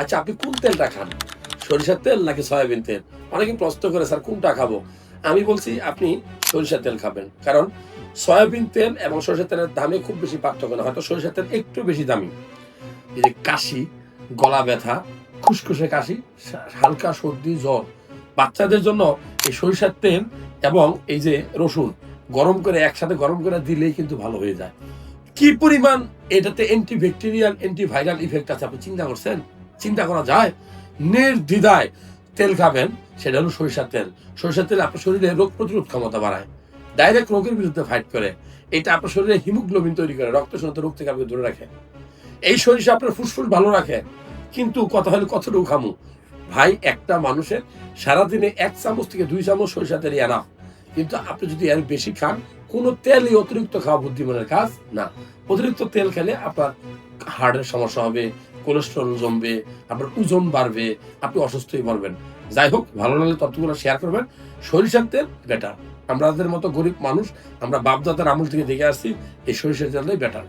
আচ্ছা আপনি কোন তেলটা খান? সরিষার তেল নাকি সয়াবিন তেল? অনেকে প্রশ্ন করে, স্যার, কোনটা খাব? আমি বলছি, আপনি সরিষার তেল খাবেন। কারণ সয়াবিন তেল এবং সরিষার তেলের দামে খুব বেশি পার্থক্য না, হয়তো সরিষার তেল একটু বেশি দামি। এই যে কাশি, গলা ব্যথা, খুসখুসে কাশি, হালকা সর্দি, জ্বর, বাচ্চাদের জন্য এই সরিষার তেল এবং এই যে রসুন, গরম করে একসাথে গরম করে দিলেই কিন্তু ভালো হয়ে যায়। কি পরিমাণ এটাতে অ্যান্টিব্যাকটেরিয়াল অ্যান্টিভাইরাল ইফেক্ট আছে, আপনি চিন্তা করছেন? চিন্তা করা যায়? নির্দ্বিধায় তেল খাবেন, সেটা হলো সরিষার তেল। সরিষার তেল আপনার শরীরে রোগ প্রতিরোধ ক্ষমতা বাড়ায়। ডাইরেক্ট রোগের বিরুদ্ধে ফাইট করে। এটা আপনার শরীরে হিমোগ্লোবিন তৈরি করে, রক্ত শূন্যতা রোগ থেকে আপনি দূরে রাখে। এই সরিষা আপনার ফুসফুস ভালো রাখে। কিন্তু কথা হলো কতটুকু খামু? ভাই, একটা মানুষের সারাদিনে এক চামচ থেকে দুই চামচ সরিষা তেল এনা কিন্তু আপনি যদি এর বেশি খান, কোনো তেলই অতিরিক্ত খাওয়া বুদ্ধিমানের কাজ না। অতিরিক্ত তেল খেলে আপনার হার্টের সমস্যা হবে কোলেস্ট্রল জমবে, আপনার ওজন বাড়বে, আপনি অসুস্থ হয়ে পড়বেন। যাই হোক, ভালো লাগলে তথ্যগুলো শেয়ার করবেন। সরিষার তেল বেটার আমাদের মতো গরিব মানুষ, আমরা বাপদাদার আমল থেকে দেখে আসছি, এই সরিষার তেলটাই বেটার